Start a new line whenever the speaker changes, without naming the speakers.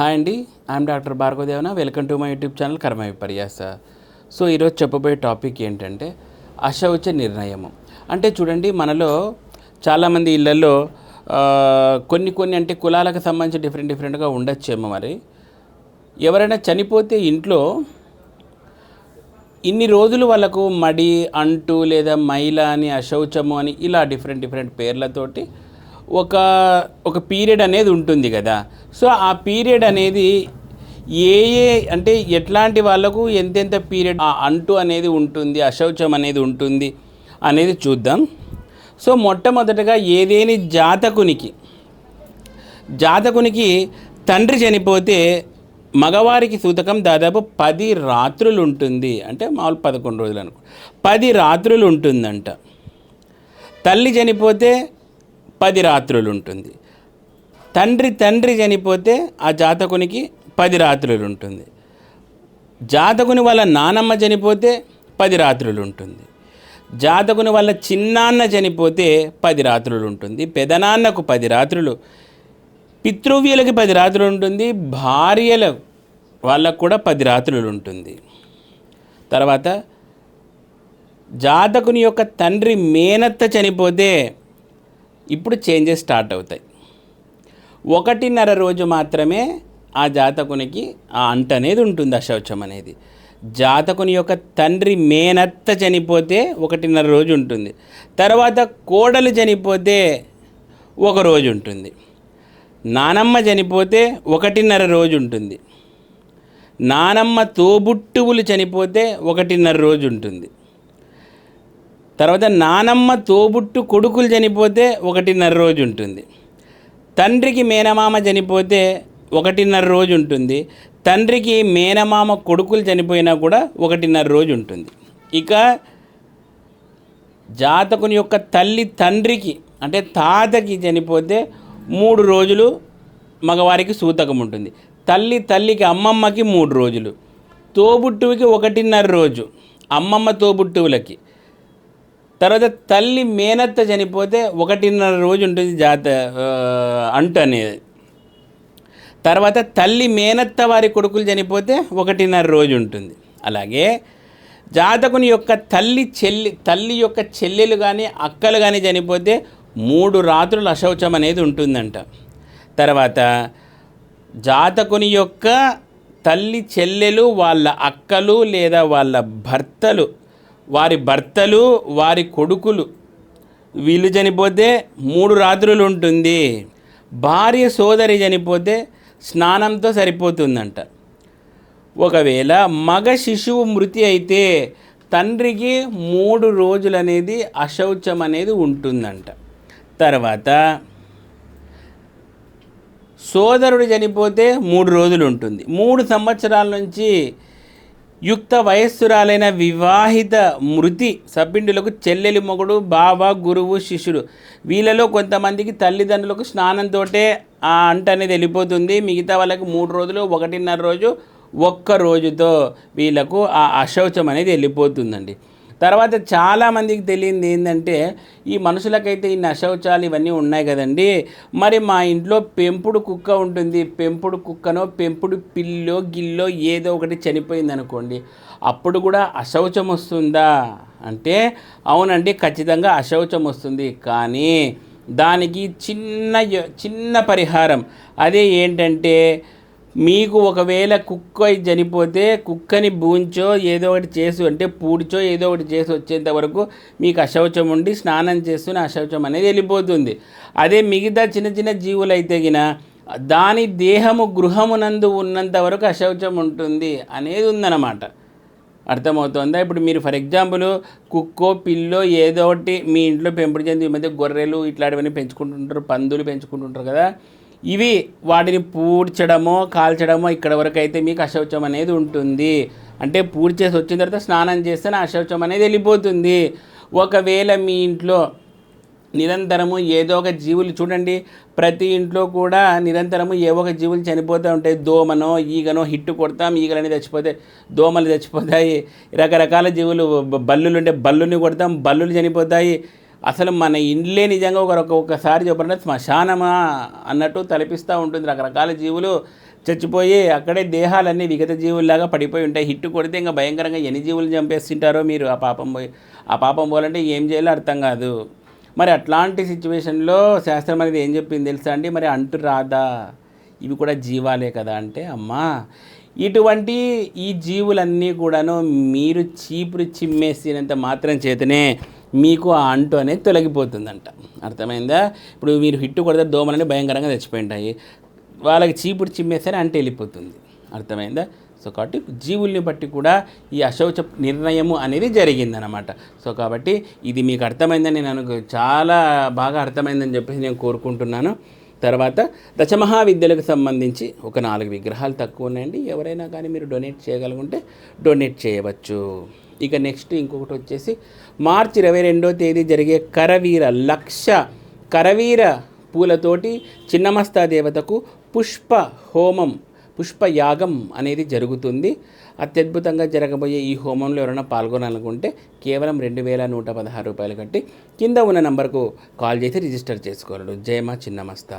Hi అండి I'm doctor భార్గవదేవన. Welcome to my YouTube channel కర్మ విపర్యాస సో ఈరోజు చెప్పబోయే టాపిక్ ఏంటంటే అశౌచ నిర్ణయము. అంటే చూడండి మనలో చాలామంది ఇళ్ళల్లో కొన్ని కొన్ని అంటే కులాలకు సంబంధించి డిఫరెంట్ డిఫరెంట్గా ఉండొచ్చేమో మరి. ఎవరైనా చనిపోతే ఇంట్లో ఇన్ని రోజులు వాళ్ళకు మడి అంటు లేదా మైల అని అశౌచము అని ఇలా డిఫరెంట్ డిఫరెంట్ పేర్లతోటి ఒక ఒక పీరియడ్ అనేది ఉంటుంది కదా. సో ఆ పీరియడ్ అనేది ఏ ఏ అంటే ఎట్లాంటి వాళ్ళకు ఎంతెంత పీరియడ్ ఆ అంటు అనేది ఉంటుంది అశౌచం అనేది ఉంటుంది అనేది చూద్దాం. సో మొట్టమొదటగా ఏదేని జాతకునికి జాతకునికి తండ్రి చనిపోతే మగవారికి సూతకం దాదాపు పది రాత్రులు ఉంటుంది అంటే మామూలు పదకొండు రోజులు అనుకో పది రాత్రులు ఉంటుందంట తల్లి చనిపోతే పది రాత్రులు ఉంటుంది తండ్రి తండ్రి చనిపోతే ఆ జాతకునికి పది రాత్రులు ఉంటుంది జాతకుని వాళ్ళ నానమ్మ చనిపోతే పది రాత్రులు ఉంటుంది జాతకుని వాళ్ళ చిన్నాన్న చనిపోతే పది రాత్రులు ఉంటుంది పెదనాన్నకు పది రాత్రులు పితృవ్యులకి పది రాత్రులు ఉంటుంది భార్యల వాళ్ళకు కూడా పది రాత్రులు ఉంటుంది తర్వాత జాతకుని యొక్క తండ్రి మేనత్త చనిపోతే ఇప్పుడు చేంజెస్ స్టార్ట్ అవుతాయి. ఒకటిన్నర రోజు మాత్రమే ఆ జాతకునికి ఆ అంట అనేది ఉంటుంది అశౌచం అనేది. జాతకుని యొక్క తండ్రి మేనత్త చనిపోతే ఒకటిన్నర రోజు ఉంటుంది. తర్వాత కోడలు చనిపోతే ఒక రోజు ఉంటుంది. నానమ్మ చనిపోతే ఒకటిన్నర రోజు ఉంటుంది. నానమ్మ తోబుట్టువులు చనిపోతే ఒకటిన్నర రోజు ఉంటుంది. తర్వాత నానమ్మ తోబుట్టు కొడుకులు చనిపోతే ఒకటిన్నర రోజు ఉంటుంది. తండ్రికి మేనమామ చనిపోతే ఒకటిన్నర రోజు ఉంటుంది. తండ్రికి మేనమామ కొడుకులు చనిపోయినా కూడా ఒకటిన్నర రోజు ఉంటుంది. ఇక జాతకుని యొక్క తల్లి తండ్రికి అంటే తాతకి చనిపోతే మూడు రోజులు మగవారికి సూతకం ఉంటుంది. తల్లి తల్లికి అమ్మమ్మకి మూడు రోజులు. తోబుట్టువుకి ఒకటిన్నర రోజు. అమ్మమ్మ తోబుట్టువులకి. తర్వాత తల్లి మేనత్త చనిపోతే ఒకటిన్నర రోజు ఉంటుంది జాత అంటు అనేది. తర్వాత తల్లి మేనత్త వారి కొడుకులు చనిపోతే ఒకటిన్నర రోజు ఉంటుంది. అలాగే జాతకుని యొక్క తల్లి చెల్లి తల్లి యొక్క చెల్లెలు కానీ అక్కలు కానీ చనిపోతే మూడు రాత్రులు అశౌచం అనేది ఉంటుందంట. తర్వాత జాతకుని యొక్క తల్లి చెల్లెలు వాళ్ళ అక్కలు లేదా వాళ్ళ భర్తలు వారి భర్తలు వారి కొడుకులు వీళ్ళు చనిపోతే మూడు రాత్రులు ఉంటుంది భార్య సోదరి చనిపోతే స్నానంతో సరిపోతుందంట. ఒకవేళ మగ శిశువు మృతి అయితే తండ్రికి మూడు రోజులు అనేది అశౌచం అనేది ఉంటుందంట. తర్వాత సోదరుడు చనిపోతే మూడు రోజులు ఉంటుంది మూడు సంవత్సరాల నుంచి యుక్త వయస్సురాలైన వివాహిత మృతి సభ్యులకు చెల్లెలి మొగుడు బావ గురువు శిష్యుడు. వీళ్ళలో కొంతమందికి తల్లిదండ్రులకు స్నానంతో ఆ అంట అనేది వెళ్ళిపోతుంది. మిగతా వాళ్ళకి మూడు రోజులు ఒకటిన్నర రోజు ఒక్క రోజుతో వీళ్ళకు ఆ అశౌచం అనేది వెళ్ళిపోతుందండి. తర్వాత చాలామందికి తెలియంది ఏంటంటే ఈ మనుషులకైతే ఈ అశౌచాలు ఇవన్నీ ఉన్నాయి కదండి. మరి మా ఇంట్లో పెంపుడు కుక్క ఉంటుంది. పెంపుడు కుక్కనో పెంపుడు పిల్లో గిల్లో ఏదో ఒకటి చనిపోయింది అనుకోండి అప్పుడు కూడా అశౌచం వస్తుందా? అంటే అవునండి ఖచ్చితంగా అశౌచం వస్తుంది. కానీ దానికి చిన్న య- చిన్న పరిహారం. అదే ఏంటంటే మీకు ఒకవేళ కుక్క చనిపోతే కుక్కని బూంచో ఏదో ఒకటి చేసి అంటే పూడ్చో ఏదో ఒకటి చేసి వచ్చేంత వరకు మీకు అశౌచం ఉండి స్నానం చేస్తూనే అశౌచం అనేది వెళ్ళిపోతుంది. అదే మిగతా చిన్న చిన్న జీవులు అయితే గిన దాని దేహము గృహమునందు ఉన్నంత వరకు అశౌచం ఉంటుంది అనేది ఉందన్నమాట. అర్థమవుతుందా? ఇప్పుడు మీరు ఫర్ ఎగ్జాంపుల్ కుక్కో పిల్లో ఏదో ఒకటి మీ ఇంట్లో పెంపుడు చెంది ఈ మధ్య గొర్రెలు ఇట్లాంటివన్నీ పెంచుకుంటుంటారు పందులు పెంచుకుంటుంటారు కదా. ఇవి వాటిని పూడ్చడమో కాల్చడమో ఇక్కడ వరకు అయితే మీకు అశౌచం అనేది ఉంటుంది. అంటే పూడ్చేసి వచ్చిన తర్వాత స్నానం చేస్తే నా అశౌచం అనేది వెళ్ళిపోతుంది. ఒకవేళ మీ ఇంట్లో నిరంతరము ఏదో ఒక జీవులు చూడండి ప్రతి ఇంట్లో కూడా నిరంతరము ఏవో ఒక జీవులు చనిపోతూ ఉంటాయి. దోమనో ఈగనో హిట్టు కొడతాం ఈగలని చచ్చిపోతాయి దోమలు చచ్చిపోతాయి. రకరకాల జీవులు బల్లులు ఉంటే బల్లుని కొడతాం బల్లులు చనిపోతాయి. అసలు మన ఇండ్లే నిజంగా ఒక ఒక్కొక్కసారి ఒకసారి చెప్పాలంటే శ్మశానమా అన్నట్టు తలపిస్తూ ఉంటుంది. రకరకాల జీవులు చచ్చిపోయి అక్కడే దేహాలన్నీ విగత జీవుల్లాగా పడిపోయి ఉంటాయి. హిట్ కొడితే ఇంకా భయంకరంగా ఎన్ని జీవులు చంపేస్తుంటారో మీరు ఆ పాపం పోయి ఆ పాపం పోవాలంటే ఏం చేయాలో అర్థం కాదు. మరి అట్లాంటి సిచ్యువేషన్లో శాస్త్రం అనేది ఏం చెప్పింది తెలుసా అండి? మరి అంటు రాదా ఇవి కూడా జీవాలే కదా అంటే అమ్మా! ఇటువంటి ఈ జీవులన్నీ కూడాను మీరు చీపురు చిమ్మేసినంత మాత్రం చేతనే మీకు ఆ అంటు అనేది తొలగిపోతుందంట. అర్థమైందా? ఇప్పుడు మీరు హిట్టు కొడితే దోమలని భయంకరంగా చచ్చిపోయి ఉంటాయి వాళ్ళకి చీపుడు చిమ్మేసరి అంటే వెళ్ళిపోతుంది. అర్థమైందా? సో కాబట్టి జీవుల్ని బట్టి కూడా ఈ అశౌచ నిర్ణయము అనేది జరిగిందనమాట సో కాబట్టి ఇది మీకు అర్థమైందని నేను చాలా బాగా అర్థమైందని చెప్పేసి నేను కోరుకుంటున్నాను. తర్వాత దశమహావిద్యలకు సంబంధించి ఒక నాలుగు విగ్రహాలు తక్కువ ఉన్నాయండి. ఎవరైనా కానీ మీరు డొనేట్ చేయగలుగుంటే డొనేట్ చేయవచ్చు. ఇక నెక్స్ట్ ఇంకొకటి వచ్చేసి మార్చి ఇరవై రెండో తేదీ జరిగే కరవీర లక్ష కరవీర పూలతోటి చిన్నమస్తా దేవతకు పుష్ప హోమం పుష్ప యాగం అనేది జరుగుతుంది. అత్యద్భుతంగా జరగబోయే ఈ హోమంలో ఎవరైనా పాల్గొనాలనుకుంటే కేవలం రెండు వేల నూట పదహారు రూపాయలు కట్టి కింద ఉన్న నంబర్కు కాల్ చేసి రిజిస్టర్ చేసుకోగలరు జయమా చిన్నమస్తా.